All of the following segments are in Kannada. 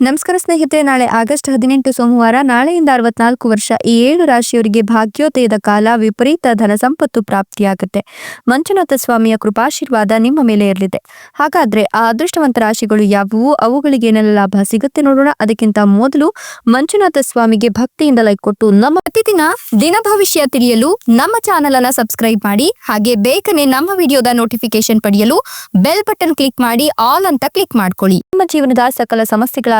ನಮಸ್ಕಾರ ಸ್ನೇಹಿತರೆ, ನಾಳೆ ಆಗಸ್ಟ್ ಹದಿನೆಂಟು ಸೋಮವಾರ, ನಾಳೆಯಿಂದ ಅರವತ್ನಾಲ್ಕು ವರ್ಷ, ಈ ಏಳು ರಾಶಿಯವರಿಗೆ ಭಾಗ್ಯೋದಯದ ಕಾಲ, ವಿಪರೀತ ಧನ ಸಂಪತ್ತು ಪ್ರಾಪ್ತಿಯಾಗುತ್ತೆ. ಮಂಜುನಾಥ ಸ್ವಾಮಿಯ ಕೃಪಾಶೀರ್ವಾದ ನಿಮ್ಮ ಮೇಲೆ ಇರಲಿದೆ. ಹಾಗಾದ್ರೆ ಆ ಅದೃಷ್ಟವಂತ ರಾಶಿಗಳು ಯಾವುವು? ಅವುಗಳಿಗೆ ಏನೆಲ್ಲ ಲಾಭ ಸಿಗುತ್ತೆ ನೋಡೋಣ. ಅದಕ್ಕಿಂತ ಮೊದಲು ಮಂಜುನಾಥ ಸ್ವಾಮಿಗೆ ಭಕ್ತಿಯಿಂದ ಲೈಕ್ ಕೊಟ್ಟು ನಮ್ಮ ಪ್ರತಿದಿನ ದಿನ ಭವಿಷ್ಯ ತಿಳಿಯಲು ನಮ್ಮ ಚಾನೆಲ್ ಅನ್ನ ಸಬ್ಸ್ಕ್ರೈಬ್ ಮಾಡಿ, ಹಾಗೆ ಬೇಗನೆ ನಮ್ಮ ವಿಡಿಯೋದ ನೋಟಿಫಿಕೇಶನ್ ಪಡೆಯಲು ಬೆಲ್ ಬಟನ್ ಕ್ಲಿಕ್ ಮಾಡಿ ಆಲ್ ಅಂತ ಕ್ಲಿಕ್ ಮಾಡ್ಕೊಳ್ಳಿ. ನಿಮ್ಮ ಜೀವನದ ಸಕಲ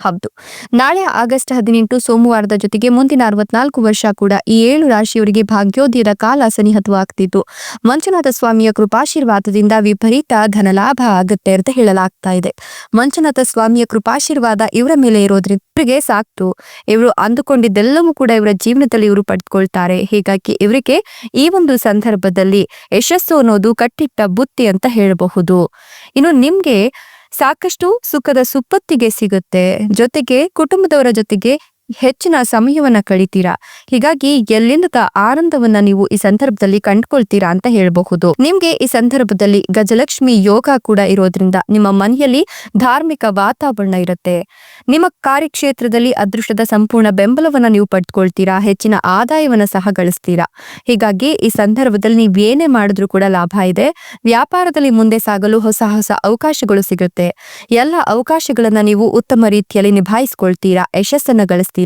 ಹೌದು. ನಾಳೆ ಆಗಸ್ಟ್ ಹದಿನೆಂಟು ಸೋಮವಾರದ ಜೊತೆಗೆ ಮುಂದಿನ ಅರವತ್ನಾಲ್ಕು ವರ್ಷ ಕೂಡ ಈ ಏಳು ರಾಶಿಯವರಿಗೆ ಭಾಗ್ಯೋದಯದ ಕಾಲ ಸನಿಹತವಾಗ್ತಿತ್ತು. ಮಂಜುನಾಥ ಸ್ವಾಮಿಯ ಕೃಪಾಶೀರ್ವಾದದಿಂದ ವಿಪರೀತ ಧನಲಾಭ ಆಗುತ್ತೆ ಅಂತ ಹೇಳಲಾಗ್ತಾ ಇದೆ. ಮಂಜುನಾಥ ಸ್ವಾಮಿಯ ಕೃಪಾಶೀರ್ವಾದ ಇವರ ಮೇಲೆ ಇರೋದ್ರಿಂದ ಇವರಿಗೆ ಸಾಕ್ತು. ಇವರು ಅಂದುಕೊಂಡಿದ್ದೆಲ್ಲವೂ ಕೂಡ ಇವರ ಜೀವನದಲ್ಲಿ ಇವರು ಪಡ್ಕೊಳ್ತಾರೆ. ಹೀಗಾಗಿ ಇವರಿಗೆ ಈ ಒಂದು ಸಂದರ್ಭದಲ್ಲಿ ಯಶಸ್ಸು ಅನ್ನೋದು ಕಟ್ಟಿಟ್ಟ ಬುತ್ತಿ ಅಂತ ಹೇಳಬಹುದು. ಇನ್ನು ನಿಮ್ಗೆ ಸಾಕಷ್ಟು ಸುಖದ ಸುಪ್ಪತ್ತಿಗೆ ಸಿಗುತ್ತೆ. ಜೊತೆಗೆ ಕುಟುಂಬದವರ ಜೊತೆಗೆ ಹೆಚ್ಚಿನ ಸಮಯವನ್ನ ಕಳಿತೀರಾ? ಹೀಗಾಗಿ ಎಲ್ಲಿಂದ ಆನಂದವನ್ನ ನೀವು ಈ ಸಂದರ್ಭದಲ್ಲಿ ಕಂಡುಕೊಳ್ತೀರಾ ಅಂತ ಹೇಳಬಹುದು. ನಿಮ್ಗೆ ಈ ಸಂದರ್ಭದಲ್ಲಿ ಗಜಲಕ್ಷ್ಮಿ ಯೋಗ ಕೂಡ ಇರೋದ್ರಿಂದ ನಿಮ್ಮ ಮನೆಯಲ್ಲಿ ಧಾರ್ಮಿಕ ವಾತಾವರಣ ಇರುತ್ತೆ. ನಿಮ್ಮ ಕಾರ್ಯಕ್ಷೇತ್ರದಲ್ಲಿ ಅದೃಷ್ಟದ ಸಂಪೂರ್ಣ ಬೆಂಬಲವನ್ನ ನೀವು ಪಡ್ಕೊಳ್ತೀರಾ? ಹೆಚ್ಚಿನ ಆದಾಯವನ್ನ ಸಹ ಗಳಿಸ್ತೀರಾ? ಹೀಗಾಗಿ ಈ ಸಂದರ್ಭದಲ್ಲಿ ನೀವು ಏನೇ ಮಾಡಿದ್ರೂ ಕೂಡ ಲಾಭ ಇದೆ. ವ್ಯಾಪಾರದಲ್ಲಿ ಮುಂದೆ ಸಾಗಲು ಹೊಸ ಹೊಸ ಅವಕಾಶಗಳು ಸಿಗುತ್ತೆ. ಎಲ್ಲ ಅವಕಾಶಗಳನ್ನ ನೀವು ಉತ್ತಮ ರೀತಿಯಲ್ಲಿ ನಿಭಾಯಿಸ್ಕೊಳ್ತೀರಾ? ಯಶಸ್ಸನ್ನ ಗಳಿಸ್ತೀರಾ?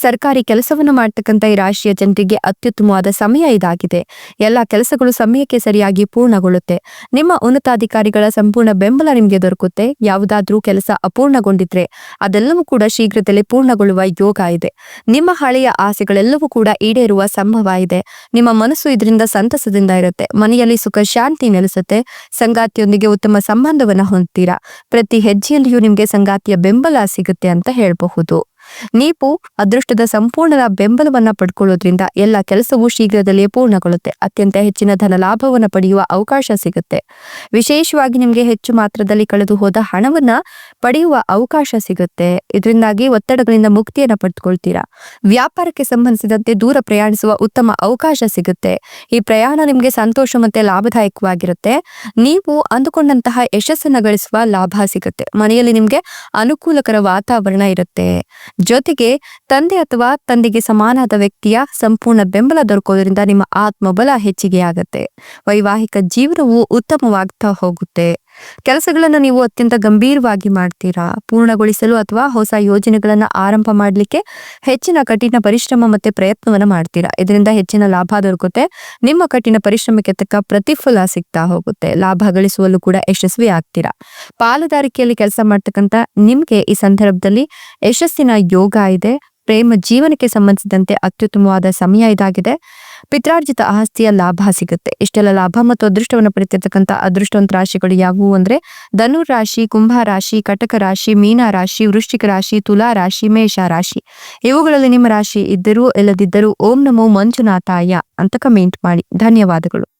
ಸರ್ಕಾರಿ ಕೆಲಸವನ್ನು ಮಾಡ್ತಕ್ಕಂಥ ಈ ರಾಶಿಯ ಜನರಿಗೆ ಅತ್ಯುತ್ತಮವಾದ ಸಮಯ ಇದಾಗಿದೆ. ಎಲ್ಲ ಕೆಲಸಗಳು ಸಮಯಕ್ಕೆ ಸರಿಯಾಗಿ ಪೂರ್ಣಗೊಳ್ಳುತ್ತೆ. ನಿಮ್ಮ ಉನ್ನತಾಧಿಕಾರಿಗಳ ಸಂಪೂರ್ಣ ಬೆಂಬಲ ನಿಮಗೆ ದೊರಕುತ್ತೆ. ಯಾವುದಾದ್ರೂ ಕೆಲಸ ಅಪೂರ್ಣಗೊಂಡಿದ್ರೆ ಅದೆಲ್ಲವೂ ಕೂಡ ಶೀಘ್ರದಲ್ಲಿ ಪೂರ್ಣಗೊಳ್ಳುವ ಯೋಗ ಇದೆ. ನಿಮ್ಮ ಹಳೆಯ ಆಸೆಗಳೆಲ್ಲವೂ ಕೂಡ ಈಡೇರುವ ಸಂಭವ ಇದೆ. ನಿಮ್ಮ ಮನಸ್ಸು ಇದರಿಂದ ಸಂತಸದಿಂದ ಇರುತ್ತೆ. ಮನೆಯಲ್ಲಿ ಸುಖ, ಶಾಂತಿ ನೆಲೆಸುತ್ತೆ. ಸಂಗಾತಿಯೊಂದಿಗೆ ಉತ್ತಮ ಸಂಬಂಧವನ್ನ ಹೊಂದ್ತೀರಾ? ಪ್ರತಿ ಹೆಜ್ಜೆಯಲ್ಲಿಯೂ ನಿಮ್ಗೆ ಸಂಗಾತಿಯ ಬೆಂಬಲ ಸಿಗುತ್ತೆ ಅಂತ ಹೇಳಬಹುದು. ನೀವು ಅದೃಷ್ಟದ ಸಂಪೂರ್ಣ ಬೆಂಬಲವನ್ನ ಪಡ್ಕೊಳ್ಳೋದ್ರಿಂದ ಎಲ್ಲ ಕೆಲಸವೂ ಶೀಘ್ರದಲ್ಲೇ ಪೂರ್ಣಗೊಳ್ಳುತ್ತೆ. ಅತ್ಯಂತ ಹೆಚ್ಚಿನ ಧನ ಲಾಭವನ್ನು ಪಡೆಯುವ ಅವಕಾಶ ಸಿಗುತ್ತೆ. ವಿಶೇಷವಾಗಿ ನಿಮಗೆ ಹೆಚ್ಚು ಮಾತ್ರದಲ್ಲಿ ಕಳೆದು ಹೋದ ಹಣವನ್ನ ಪಡೆಯುವ ಅವಕಾಶ ಸಿಗುತ್ತೆ. ಇದರಿಂದಾಗಿ ಒತ್ತಡಗಳಿಂದ ಮುಕ್ತಿಯನ್ನ ಪಡೆದುಕೊಳ್ತೀರಾ. ವ್ಯಾಪಾರಕ್ಕೆ ಸಂಬಂಧಿಸಿದಂತೆ ದೂರ ಪ್ರಯಾಣಿಸುವ ಉತ್ತಮ ಅವಕಾಶ ಸಿಗುತ್ತೆ. ಈ ಪ್ರಯಾಣ ನಿಮಗೆ ಸಂತೋಷ ಮತ್ತೆ ಲಾಭದಾಯಕವಾಗಿರುತ್ತೆ. ನೀವು ಅಂದುಕೊಂಡಂತಹ ಯಶಸ್ಸನ್ನು ಗಳಿಸುವ ಲಾಭ ಸಿಗುತ್ತೆ. ಮನೆಯಲ್ಲಿ ನಿಮಗೆ ಅನುಕೂಲಕರ ವಾತಾವರಣ ಇರುತ್ತೆ. ಜೊತೆಗೆ ತಂದೆ ಅಥವಾ ತಂದೆಗೆ ಸಮಾನಾದ ವ್ಯಕ್ತಿಯ ಸಂಪೂರ್ಣ ಬೆಂಬಲ ದೊರಕೋದ್ರಿಂದ ನಿಮ್ಮ ಆತ್ಮಬಲ ಹೆಚ್ಚಿಗೆ ಆಗುತ್ತೆ ವೈವಾಹಿಕ ಜೀವನವು ಉತ್ತಮವಾಗ್ತಾ ಹೋಗುತ್ತೆ. ಕೆಲಸಗಳನ್ನ ನೀವು ಅತ್ಯಂತ ಗಂಭೀರವಾಗಿ ಮಾಡ್ತೀರಾ? ಪೂರ್ಣಗೊಳಿಸಲು ಅಥವಾ ಹೊಸ ಯೋಜನೆಗಳನ್ನ ಆರಂಭ ಮಾಡಲಿಕ್ಕೆ ಹೆಚ್ಚಿನ ಕಠಿಣ ಪರಿಶ್ರಮ ಮತ್ತೆ ಪ್ರಯತ್ನವನ್ನ ಮಾಡ್ತೀರಾ? ಇದರಿಂದ ಹೆಚ್ಚಿನ ಲಾಭ ದೊರಕುತ್ತೆ. ನಿಮ್ಮ ಕಠಿಣ ಪರಿಶ್ರಮಕ್ಕೆ ತಕ್ಕ ಪ್ರತಿಫಲ ಸಿಗ್ತಾ ಹೋಗುತ್ತೆ. ಲಾಭ ಗಳಿಸುವಲ್ಲೂ ಕೂಡ ಯಶಸ್ವಿ ಆಗ್ತೀರಾ? ಪಾಲುದಾರಿಕೆಯಲ್ಲಿ ಕೆಲಸ ಮಾಡ್ತಕ್ಕಂಥ ನಿಮ್ಗೆ ಈ ಸಂದರ್ಭದಲ್ಲಿ ಯಶಸ್ಸಿನ ಯೋಗ ಇದೆ. ಪ್ರೇಮ ಜೀವನಕ್ಕೆ ಸಂಬಂಧಿಸಿದಂತೆ ಅತ್ಯುತ್ತಮವಾದ ಸಮಯ ಇದಾಗಿದೆ. ಪಿತ್ರಾರ್ಜಿತ ಆಸ್ತಿಯ ಲಾಭ ಸಿಗುತ್ತೆ. ಇಷ್ಟೆಲ್ಲ ಲಾಭ ಮತ್ತು ಅದೃಷ್ಟವನ್ನು ಪಡೆಯುತ್ತಿರ್ತಕ್ಕಂಥ ಅದೃಷ್ಟವಂತ ರಾಶಿಗಳು ಯಾವುವು ಅಂದ್ರೆ ಧನು ರಾಶಿ, ಕುಂಭ ರಾಶಿ, ಕಟಕ ರಾಶಿ, ಮೀನ ರಾಶಿ, ವೃಶ್ಚಿಕ ರಾಶಿ, ತುಲಾ ರಾಶಿ, ಮೇಷ ರಾಶಿ. ಇವುಗಳಲ್ಲಿ ನಿಮ್ಮ ರಾಶಿ ಇದ್ದರೂ, ಇಲ್ಲದಿದ್ದರೂ ಓಂ ನಮೋ ಮಂಜುನಾಥಾಯ ಅಂತ ಕಮೆಂಟ್ ಮಾಡಿ. ಧನ್ಯವಾದಗಳು.